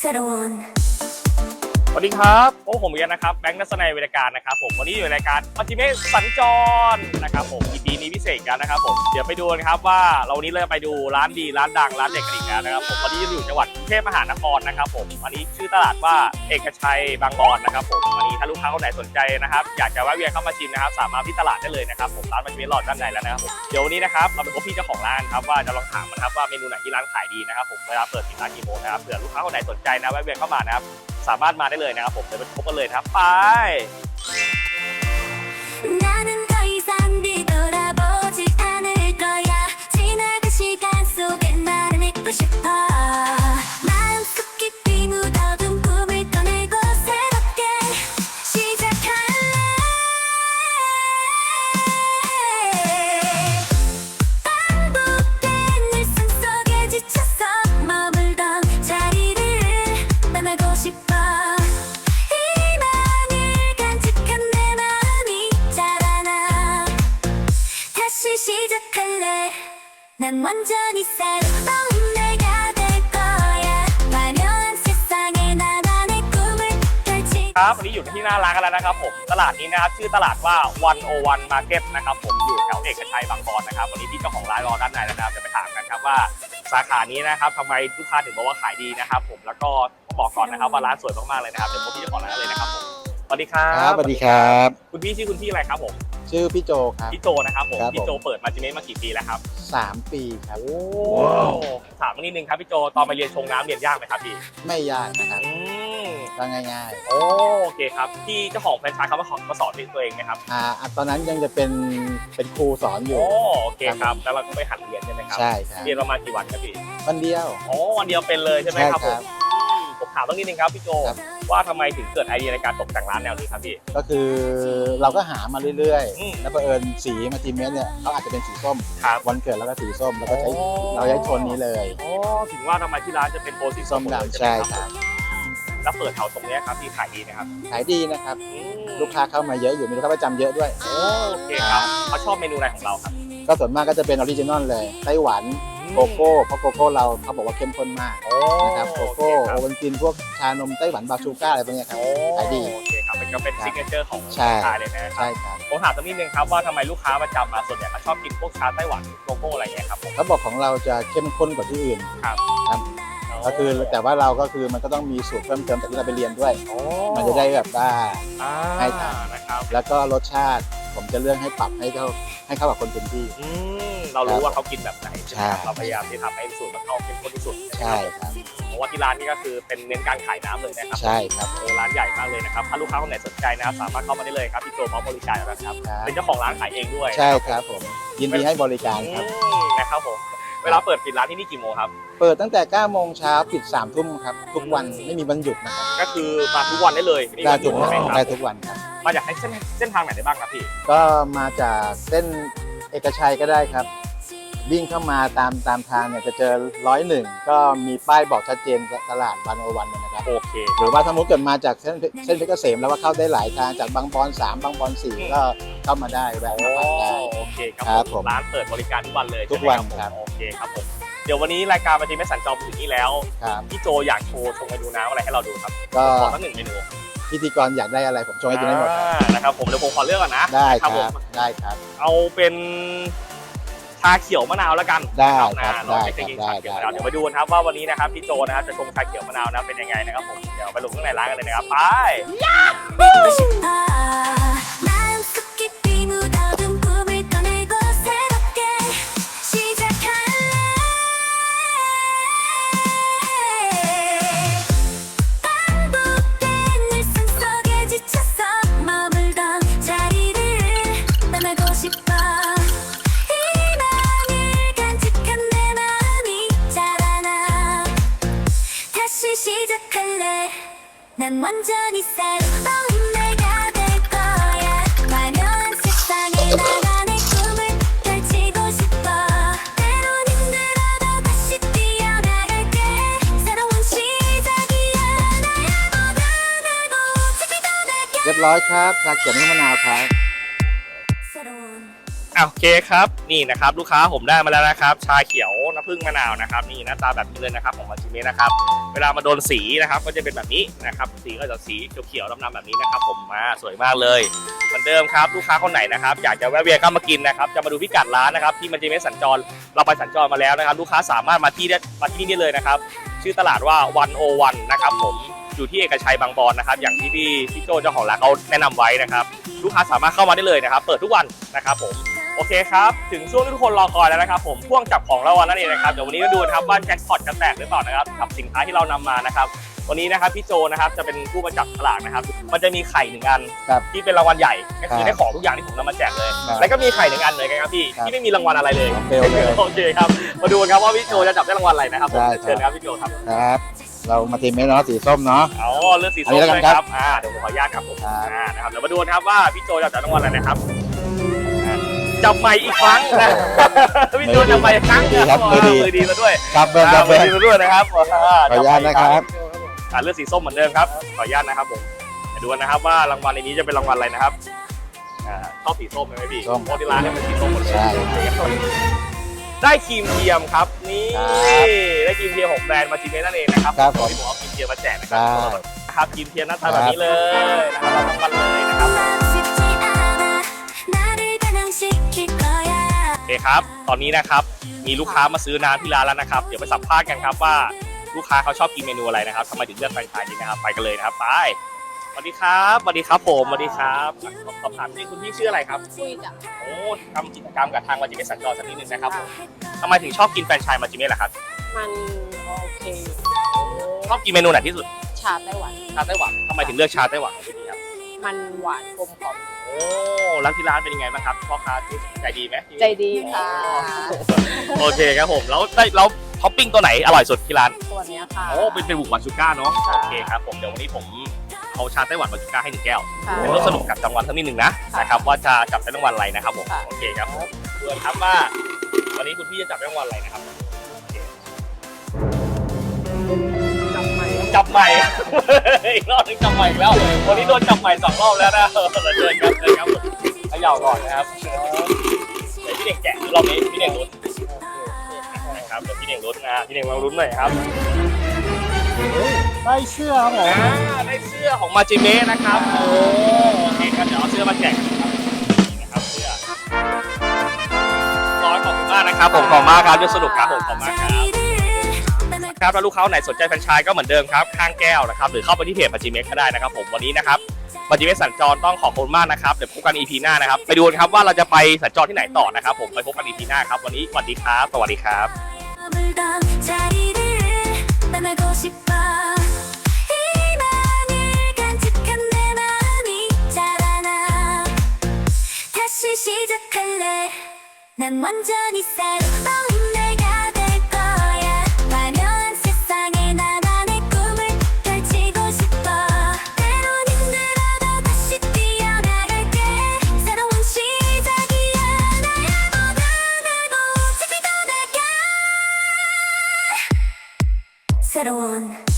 settle on. สวัสดีครับพวกผมเอียนนะครับแบงค์นัสนัยเวรการนะครับผมวันนี้อยู่ในรายการอัลติเมทสัญจรนะครับผม EP นี้พิเศษกันนะครับผมเดี๋ยวไปดูกันครับว่าเราวันนี้เราจะไปดูร้านดีร้านดังร้านเด็กกันอีกแล้วนะครับผมวันนี้อยู่จังหวัดกรุงเทพมหานครนะครับผมวันนี้ชื่อตลาดว่าเอกชัยบางบอนนะครับผมวันนี้ถ้าลูกค้าคนไหนสนใจนะครับอยากจะแวะเวียนเข้ามาชิมนะครับสามารถที่ตลาดได้เลยนะครับผมร้านมันจะมีหลอดด้านในแล้วนะครับผมเดี๋ยววันนี้นะครับเราไปพบพี่เจ้าของร้านครับว่าจะลองถามมันครับว่าเมนูไหนที่ร้านขายดีนะครับผมเวลาเปิดปิดร้านกี่โมงนะครับเผื่อลูกค้าคนไหนสนใจนะแวะเวียนเข้ามานะครับ สามารถมาได้เลยนะครับผมเดี๋ยวไปพบกันเลยนะครับไป ครับวันนี้อยู่ที่หน้าร้านกันแล้วนะครับผมตลาดนี้นะครับชื่อตลาดว่า 101 Market นะครับผมอยู่แถวเอกชัยบางบอนนะครับวันนี้พี่เจ้าของร้านรอด้านในนะครับจะไปถามกันครับว่าสาขานี้นะครับทำไมลูกค้าถึงบอกว่าขายดีนะครับผมแล้วก็ต้องบอกก่อนนะครับว่าร้านสวยมากๆเลยนะครับเดี๋ยวพบพี่เจ้าของร้านเลยนะครับผมสวัสดีครับสวัสดีครับ คุณพี่ชื่อคุณพี่อะไรครับผม ชื่อพี่โจครับ พี่โจนะครับผมครับผม พี่โจเปิดมาจิเมะมากี่ปีแล้วครับสามปีครับโอ้ถามนิดนึงครับพี่โจตอนมาเรียนชงน้ำเรียนยากไหมครับพี่ไม่ยากนะครับอืมก็ง่ายโอโอเคครับพี่เจ้าของแฟรนไชส์เขามาขอมาสอนตัวเองไหมครับๆอ่าอะตอนนั้นยังจะเป็นเป็นครูสอนอยู่ โอ้โอเคครับแล้วเราก็ไปหัดเรียนใช่ไหมครับใช่ครับ เรียนประมาณกี่วันครับพี่วันเดียว อ๋อวันเดียวเป็นเลยใช่ไหมครับใช่ผครัมบอืมผม ถามเรื่องนิดนึงครับพี่โจครับ ว่าทำไมถึงเกิดไอเดียในการตกแต่งร้านแนวนี้ครับพี่ ก็คือเราก็หามาเรื่อยอืม ๆ แล้วบังเอิญสีมาทีเมสเนี่ยเขาอาจจะเป็นสีส้ม ครับวันเกิดแล้วก็สีส้มแล้วก็ใช้เราใช้โทนนี้เลย อ๋อถึงว่าทำไมที่ร้านจะเป็นโปรสีส้มเลยดำใช่ใช่ไหมครับแล้วเปิดแถวตรงเนี้ยครับพี่ขายดีนะครับขายดีนะครับ อืมลูกค้าเข้ามาเยอะอยู่มีลูกค้าประจำเยอะด้วย โอโอเคครับเขาชอบเมนูอะไรของเราครับก็ส่วนมากก็จะเป็นออริจินอลเลยไต้หวัน โกโก้เพราะโกโก้เราเขาบอกว่าเข้มข้นมากโอ้นะครับโกโก้โอเคคโอรับวัลตินพวกชานมไต้หวันบาชูก้าอะไรพวกเนี้ยครับโอ้ขายดีโอเคครับเป็นก็เป็นซิกเนเจอร์ของใช่ขายเลยนะครับใช่ครับผมถามสักนิดนึงครับว่าทำไมลูกค้าประจำมาส่วนใหญ่เขาชอบกินพวกชาไต้หวันโกโก้อะไรเงี้ยครับผม เขาบอกของเราจะเข้มข้นกว่าที่อื่นครับครับ ก็คือแต่ว่าเราก็คือมันก็ต้องมีสูตรเพิ่มเติมจากที่เราไปเรียนด้วย โอ้มันจะได้แบบว่า อ่าให้ทาน นะครับแล้วก็รสชาติผมจะเลือกให้ปรับให้เข้าให้เข้ากับคนพื้นที่ อืม เรารู้ว่าเขากินแบบไหนใช่ไหมครับใช่ เราพยายามที่ทำให้สูตรมันเข้าเข้มข้นที่สุดใช่ครับ เพราะว่าที่ร้านนี้ก็คือเป็นเน้นการขายน้ำเลยนะครับใช่ครับโอ้ร้านใหญ่มากเลยนะครับถ้าลูกค้าคนไหนสนใจนะครับสามารถเข้ามาได้เลยครับพี่โจพร้อมบริการอยู่แล้วนะครับครับเป็นเจ้าของร้านขายเองด้วยใช่ครับผมยินดีให้บริการอืครับมนะครับผมเวลาเปิดปิดร้านที่นี่กี่โมงครับ เปิดตั้งแต่9โมงเช้าปิด3ทุ่มครับ ทุกวันไม่มีวันหยุดนะครับก็คือมาทุกวันได้เลยม่มีได้วันหทุยุกวันใช่ไหมครับได้ทุกวันครับ มาจากเส้นเส้นทางไหนได้บ้างครับพี่ ก็มาจากเส้น เอกชัยก็ได้ครับ วิ่งเข้ามาตามตามทางเนี่ยจะเจอร้อยหนึ่งก็มีป้ายบอกชัดเจนตลาดวันโอวันเลยนะครับ โอเคหรือว่าถ้ามุกเกิดมาจากเส้นเส้นเพชรเกษมแล้วว่าเข้าได้หลายทางจากบางบอนสามบางบอนสี่ก็เข้ามาได้แวะโอ้มาผ่านได้ โอเคครับครับผผมมร้านเปิดบริการทุกวันเลยทุกวันใช่ไหมครับผมโอเคครับผมเดี๋ยววันนี้รายการมาทีไม่สัญจรมาถึงนี่แล้วครับ พี่โจอยากโชว์ชงเมนูน้ำอะไรให้เราดูครับก็ขอสักหนึ่งเมนู พิธีกรอยากได้อะไรผมชงให้ดูได้หมดครับอ่านะครับผมเดี๋ยวผมขอเลือกก่อนนะได้คครัรับบผมได้ครับ เอาเป็นชาเขียวมะนาวแล้วกันได้เอาครันะบเราได้ไม่เคยกินได้ชาเขียวได้มะนาวเดี๋ยวมาดูกันครับว่าวันนี้นะครับพี่โจนะครับจะชงชาเขียวมะนาวนะเป็นยังไงนะครับผมเดี๋ยวไปลงข้างในร้านกันเลยนะครับไป잊 난 완전히 새로운 내가 될 거야 화려한 세상에 나만의 꿈을 펼치고 싶어 때론 힘들어도 다시 뛰어나갈게 새로운 시작이야 나야 모든 알고 싶이 더 내게 เรียบร้อยครับชาเขียวน้ำมะนาวครับ 새로운 อ อ่ะ โอเคครับนี่นะครับลูกค้าผมได้มาแล้วนะครับ ชาเขียวน้ำผึ้งมะนาวนะครับนี่หน้าตาแบบนี้เลยนะครับของมาจิเมะนะครับเวลามาโดนสีนะครับก็จะเป็นแบบนี้นะครับสีก็จะสีเขียวๆดำๆแบบนี้นะครับผมมาสวยมากเลยเหมือนเดิมครับลูกค้าคนไหนนะครับอยากจะแวะเวียนเข้ามากินนะครับจะมาดูพิกัดร้านนะครับที่มันจิเมะสัญจรเราไปสัญจรมาแล้วนะครับ ลูกค้าสามารถมาที่ได้มาที่นี่ได้เลยนะครับชื่อตลาดว่าวันโอวันะครับผมอยู่ที่เอกชัยบางบอนนะครับอย่างที่พี่พี่โจเจ้าของร้านเขาแนะนำไว้นะครับ ลูกค้าสามารถเข้ามาได้เลยนะครับ เปิดทุกวันนะครับผม โอเคครับ ถึงช่วงที่ทุกคนรอคอยแล้วนะครับผมพ่วงจับของรางวัลนั่นเองนะครับเดี๋ยววันนี้มาดูนะครับว่าแจ็คพอตจะแตกหรือเปล่านะครับกับสินค้าที่เรานำมานะครับวันนี้นะครับพี่โจนะครับจะเป็นผู้มาจับฉลากนะครับ มันจะมีไข่หนึ่งอันครับที่เป็นรางวัลใหญ่ก็คือครับได้ของทุกอย่างที่ผมนำมาแจกเลยครับแล้วก็มีไข่หนึ่งอันเลยครับพี่ครับที่ไม่มีรางวัลอะไรเลยโอเคโอเคโอเคครับมาดูกันครับว่าพี่โจจะจับได้รางวัลอะไรนะครับผมได้ครับเชิญครับพี่โจครับครับ เรามาทีมเมสเนาะสีส้มเนาะอ๋อเลือกสีอัส้นมนี้แล้วกัเลนยคครัรับบอ่าเดี๋ยวผมขออนุญาตครับผมครับอ่านะครับเดี๋ยวมาดูกันครับว่าพี่โจจะจับรางวัลอะไรนะครับอ่า จับใหม่อีกครั้งนะพี่โจจับใหม่อีกครั้งมือดีครับมือดีมือดีมาด้วยครับเบิ้ลคอ่ารับมืเบิ้อลดีมาด้วยนะครับอ่าขออนุญาตนะครับอ่าเลือกสีส้มเหมือนเดิมครับขออนุญาตนะครับผมมาดูกันนะครับว่ารางวัลในนี้จะเป็นรางวัลอะไรนะครับอ่าชอบสีส้มไหมพี่ส้ม เพราะที่ร้านเนี่ยเป็นสีส้มหมดเลยใช่ได้ครีมเทียมครับนี่ครับได้ครีมเทียมของแบรนด์มาจิเมนั่นเองนะครับครับผม ที่ผมเอาครีมเทียมมาแจกนะครัได้นะครับครีมเทียมหน้าตาแบบนี้เลยนะครับรับรางวัลเลยนะครับ쉽 เคครับ ตอนนี้นะครับมีลูกค้ามาซื้อน้ำที่ร้านแล้วนะครับ เดี๋ยวไปสัมภาษณ์กันครับว่าลูกค้าเขาชอบกินเมนูอะไรนะครับทำไมถึงเลือกแฟรนไชส์นี้นะครับ ไปกันเลยนะครับ ไปสวัสดีครับสวัสดีครับผมสวัสดีครับสอบถามที่คุณพี่ชื่ออะไรครับ คุยกับโอ้ทำกิจกรรมกับทางมาจิเมสัญจรสักนิดนึงนะครับผมทำไมถึงชอบกินแฟรนไชส์มาจิเมล่ะครับมันโอเคชอบกินเมนูไหนที่สุด ชาไต้หวันชาไต้หวันทำไมถึงเลือกชาไต้หวันของที่นี่ครับ มันหวานกลมกล่อมโอ้แล้วที่ร้านเป็นยังไงบ้างครับพ่อค้าที่ใจดีไหมใจดีค่ะโอเคครับผมแล้วได้แล้วท็อปปิ้งตัวไหนอร่อยสุดที่ร้านตัวเนี้ยค่ะโอ้เป็นเป็นบุกวาชูก้าเนาะค่ะโอเคครับผมเดี๋ยววันนี้ผมเอาชาไต้หวันวาชูก้าให้หนึ่งแก้วค่ะเป็นรสสนุกกับรางวัลทั้งนิดหนึ่งนะค่ะนะครับว่าจะจับได้รางวัลอะไรนะครับผมค่ะโอเคครับผมเพื่อนครับว่าวันนี้คุณพี่จะจับได้รางวัลอะไรนะครับ จับใหม่จับใหม่ อีกรอบหนึงจับใหม่อีกแล้ว วันนี้โดนจับใหม่สองรอบแล้วนะเออเชิญครับเชิญครับผมเขย่าก่อนนะครับเดี๋ยวพี่เด็กแกะรอบนี้พี่เด็กลุ้นนะครับเดี๋ยวพี่เด็กลุ้นนะพี่เด็กมาลุ้นหน่อยครับได้เชื่อครับผมอ่าได้เสื้อของมาจิเมะนะครับ โอ้โอเคครับเดี๋ยวเอาเสื้อมาแจกนะครับนี่นะครับเสื้อร้อยขอบคุณมากนะครับผมขอบคุณมากครับเรื่องสนุกครับผมขอบคุณมากครับ ครับแล้วลูกค้าไหนสนใจแฟรนไชส์ก็เหมือนเดิมครับข้างแก้วนะครับหรือเข้าไปที่เพจปาจิเมกก็ได้นะครับผมวันนี้นะครับปาจิเมกสัญจรต้องขอบคุณมากนะครับเดี๋ยวพบกันอีพีหน้านะครับไปดูกัครับว่าเราจะไปสัญจรที่ไหนต่อนะครับผมไปพบกันอีพีหน้าครับวันนี้สวัสดีครับสวัสดีครับ난완전히 새로운 settle on.